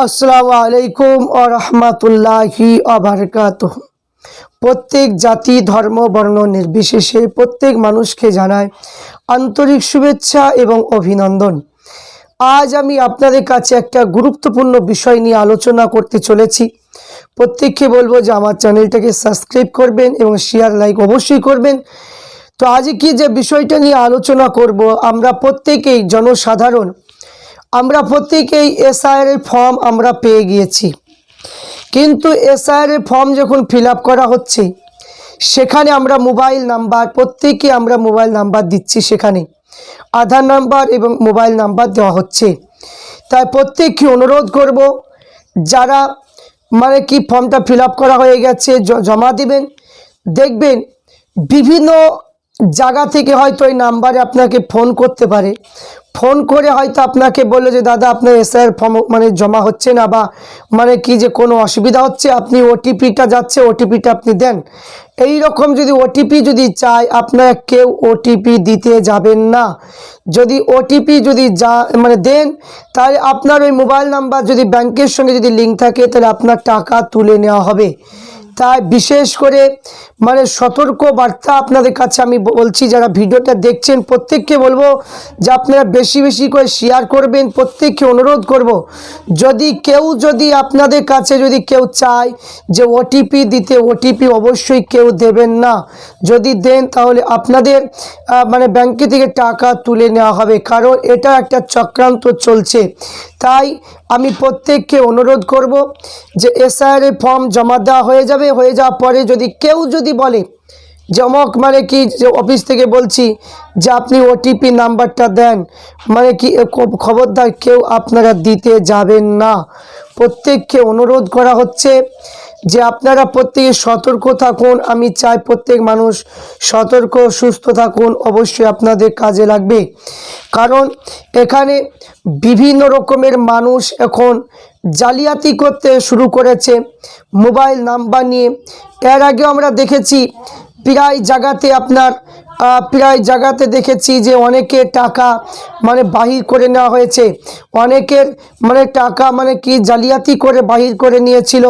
আসসালামু আলাইকুম ও রহমতুল্লাহি আবরকাত প্রত্যেক জাতি, ধর্ম, বর্ণ নির্বিশেষে প্রত্যেক মানুষকে জানায় আন্তরিক শুভেচ্ছা এবং অভিনন্দন। আজ আমি আপনাদের কাছে একটা গুরুত্বপূর্ণ বিষয় নিয়ে আলোচনা করতে চলেছি। প্রত্যেককে বলব যে আমার চ্যানেলটাকে সাবস্ক্রাইব করবেন এবং শেয়ার লাইক অবশ্যই করবেন। তো আজকে কি যে বিষয়টা নিয়ে আলোচনা করব, আমরা প্রত্যেকেই জনসাধারণ আমরা প্রত্যেকেই এসআইআর এর ফর্ম আমরা পেয়ে গিয়েছি। কিন্তু এসআইআর এর ফর্ম যখন ফিল করা হচ্ছে, সেখানে আমরা মোবাইল নাম্বার প্রত্যেকে আমরা মোবাইল নাম্বার দিচ্ছি সেখানে। আধার নাম্বার এবং মোবাইল নাম্বার দেওয়া হচ্ছে। তাই প্রত্যেককে অনুরোধ করব, যারা মানে কি ফর্মটা ফিল করা হয়ে গেছে জমা দিবেন, দেখবেন বিভিন্ন জায়গা থেকে হয়তো এই নাম্বারে আপনাকে ফোন করতে পারে। ফোন করে হয়তো আপনাকে বলল যে, দাদা, আপনার এসআইয়ের ফর্ম মানে জমা হচ্ছে না বা মানে কি যে কোনো অসুবিধা হচ্ছে, আপনি ওটিপিটা যাচ্ছে, ওটিপিটা আপনি দেন। এই রকম যদি ওটিপি যদি চায়, আপনারা কেউ ওটিপি দিতে যাবেন না। যদি ওটিপি যদি যা মানে দেন, তাহলে আপনার ওই মোবাইল নাম্বার যদি ব্যাংকের সঙ্গে যদি লিঙ্ক থাকে, তাহলে আপনার টাকা তুলে নেওয়া হবে। তাই বিশেষ করে মানে সতর্ক বার্তা আপনাদের কাছে আমি বলছি, যারা ভিডিওটা দেখছেন, প্রত্যেককে বলব যে আপনারা বেশি বেশি করে শেয়ার করবেন, প্রত্যেককে অনুরোধ করব। যদি কেউ যদি আপনাদের কাছে যদি কেউ চায় যে ওটিপি দিতে ওটিপি অবশ্যই কেউ দেবেন না। যদি দেন তাহলে আপনাদের মানে ব্যাংকে থেকে টাকা তুলে নেওয়া হবে, কারণ এটা একটা চক্রান্ত চলছে। তাই আমি প্রত্যেককে অনুরোধ করব যে এসআইআর ফর্ম জমা দেওয়া হয়ে যাবে হয়ে যাওয়ার পরে যদি কেউ যদি বলে যে অমক মানে কি? অফিস থেকে বলছি যে আপনি ওটিপি নাম্বারটা দেন মানে কি খবরদার কেউ আপনারা দিতে যাবেন না। প্রত্যেককে অনুরোধ করা হচ্ছে যে আপনারা প্রত্যেকে সতর্ক থাকুন, আমি চাই প্রত্যেক মানুষ সতর্ক, সুস্থ থাকুন, অবশ্যই আপনাদের কাজে লাগবে। কারণ এখানে বিভিন্ন রকমের মানুষ এখন জালিয়াতি করতে শুরু করেছে মোবাইল নাম্বার নিয়ে। এর আগেও আমরা দেখেছি, প্রায় জায়গাতে আপনার প্রায় জায়গাতে দেখেছি যে অনেকের টাকা মানে বাহির করে নেওয়া হয়েছে। অনেকের মানে টাকা মানে কি জালিয়াতি করে বাহির করে নিয়েছিল।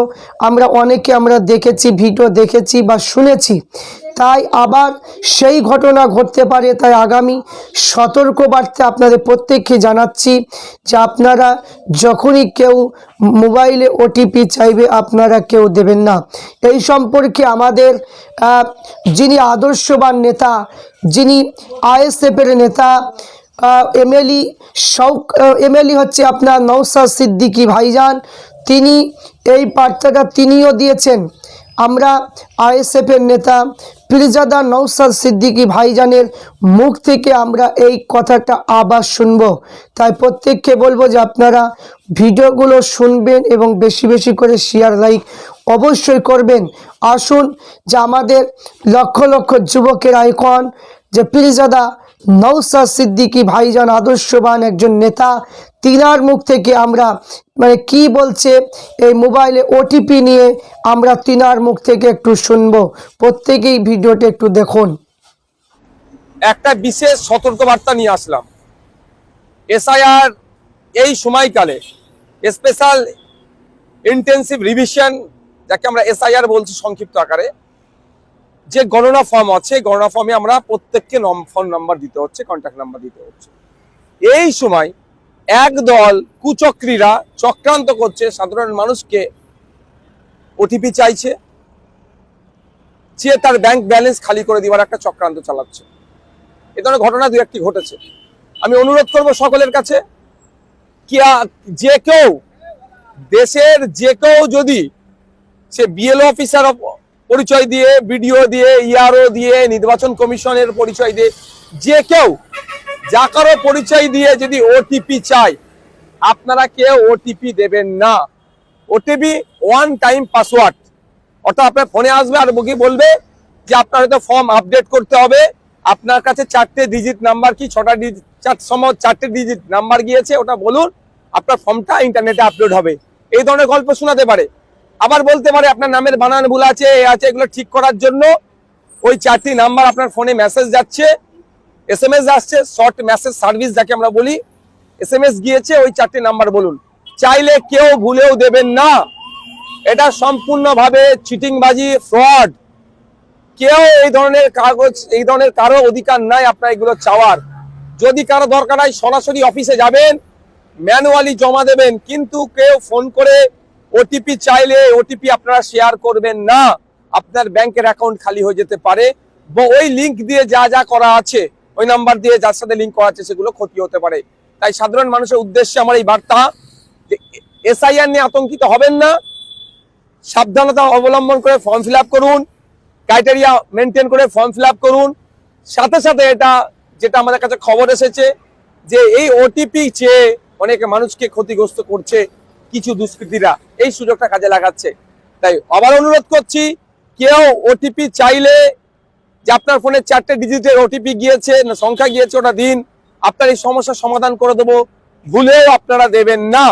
আমরা অনেকে আমরা দেখেছি, ভিডিও দেখেছি বা শুনেছি। তাই আবার সেই ঘটনা ঘটতে পারে, তাই আগামী সতর্ক বার্তা আপনাদের প্রত্যেককে জানাচ্ছি যে আপনারা যখনই কেউ মোবাইলে ওটিপি চাইবে, আপনারা কেউ দেবেন না। এই সম্পর্কে আমাদের যিনি আদর্শবান নেতা, যিনি আইএসএফের নেতা এমএলই শৌক এমএলই হচ্ছে আপনার নৌসাদ সিদ্দিকী ভাইজান। তিনি এই বার্তাটা তিনিও দিয়েছেন। আমরা আইএসএফের নেতা পিরজাদা নৌসাদ সিদ্দিকী ভাইজানের মুখ থেকে আমরা এই কথাটা আবার শুনব। তাই প্রত্যেককে বলব যে আপনারা ভিডিওগুলো শুনবেন এবং বেশি বেশি করে শেয়ার লাইক অবশ্যই করবেন। আসুন যে আমাদের লক্ষ লক্ষ যুবকের আইকন, যে পিরজাদা নৌসাদ সিদ্দিকী ভাইজান আদর্শবান একজন নেতা। তিনার মুখ থেকে আমরা মানে কি বলছে, এই মোবাইলে ওটিপি নিয়ে আমরা তিনার মুখ থেকে একটু শুনব। প্রত্যেকেই ভিডিওটা একটু দেখুন। একটা বিশেষ সতর্কবার্তা নিয়ে আসলাম। এসআইআর এই সময়কালে স্পেশাল ইন্টেন্সিভ রিভিশন, যাকে আমরা এসআইআর বলছি সংক্ষিপ্ত আকারে যে গণনা ফর্ম আছে গণনা ফর্মে আমরা প্রত্যেককে ফোন নাম্বার দিতে হচ্ছে কন্ট্যাক্ট নাম্বার দিতে হচ্ছে। এই সময় এক দল কুচক্রীরা চক্রান্ত করছে, সাধারণ মানুষকে ওটিপি চাইছে চেয়ে তার ব্যাংক ব্যালেন্স খালি করে দেওয়ার একটা চক্রান্ত চালাচ্ছে। এ ধরনের ঘটনা দু একটি ঘটেছে। আমি অনুরোধ করব সকলের কাছে যে কেউ, দেশের যে কেউ যদি সে বিএলও অফিসার পরিচয় দিয়ে বিডিও দিয়ে ইআরও দিয়ে, নির্বাচন কমিশনের পরিচয় দিয়ে, যে কেউ যা কারও পরিচয় দিয়ে যদি ওটিপি চায়, আপনারা কেউ ওটিপি দেবেন না। ওটিপি ওয়ান টাইম পাসওয়ার্ড অর্থাৎ আপনার ফোনে আসবে আর বকি বলবে যে আপনার হয়তো ফর্ম আপডেট করতে হবে। আপনার কাছে চারটে ডিজিট নাম্বার কি? ছটা ডিজিট চার সময় চারটে ডিজিট নাম্বার গিয়েছে, ওটা বলুন। আপনার ফর্মটা ইন্টারনেটে আপলোড হবে। এই ধরনের গল্প শোনাতে পারে। আবার বলতে পারে আপনার নামের বানান ভুল আছে, এ আছে, এগুলো ঠিক করার জন্য। ওই চারটি নাম্বার আপনার ফোনে মেসেজ যাচ্ছে এস এম এস আসছে শর্ট মেসেজ সার্ভিস যাকে আমরা বলি এস এম এস গিয়েছে, ওই চারটি নাম্বার বলুন। চাইলে কেউ ভুলেও দেবেন না। এটা সম্পূর্ণভাবে চিটিংবাজি ফ্রড কেউ এই ধরনের কাগজ, এই ধরনের কারও অধিকার নাই আপনার এগুলো চাওয়ার। যদি কারও দরকার হয়, সরাসরি অফিসে যাবেন ম্যানুয়ালি জমা দেবেন, কিন্তু কেউ ফোন করে ওটিপি চাইলে ওটিপি আপনারা শেয়ার করবেন না। আপনার ব্যাংকের অ্যাকাউন্ট খালি হয়ে যেতে পারে। ওই লিংক দিয়ে যা যা করা আছে, ওই নাম্বার দিয়ে যার সাথে লিংক করা আছে সেগুলো ক্ষতি হতে পারে। তাই সাধারণ মানুষের উদ্দেশ্যে আমার এই বার্তা যে এসআইআর নিয়ে আতঙ্কিত হবেন না। সাবধানতা অবলম্বন করে ফর্ম ফিল করুন। ক্রাইটেরিয়া মেনটেন করে ফর্ম ফিল করুন। সাথে সাথে এটা, যেটা আমাদের কাছে খবর এসেছে যে এই ওটিপি চেয়ে অনেকে মানুষকে ক্ষতিগ্রস্ত করছে কিছু দুষ্কৃতীরা। এই সুযোগটা কাজে লাগাচ্ছে। তাই আবার অনুরোধ করছি, কেউ ওটিপি চাইলে যে আপনার ফোনে চারটে ডিজিটের ওটিপি গিয়েছে, না সংখ্যা গিয়েছে ওটা দিন, আপনার এই সমস্যার সমাধান করে দেবো, ভুলেও আপনারা দেবেন না।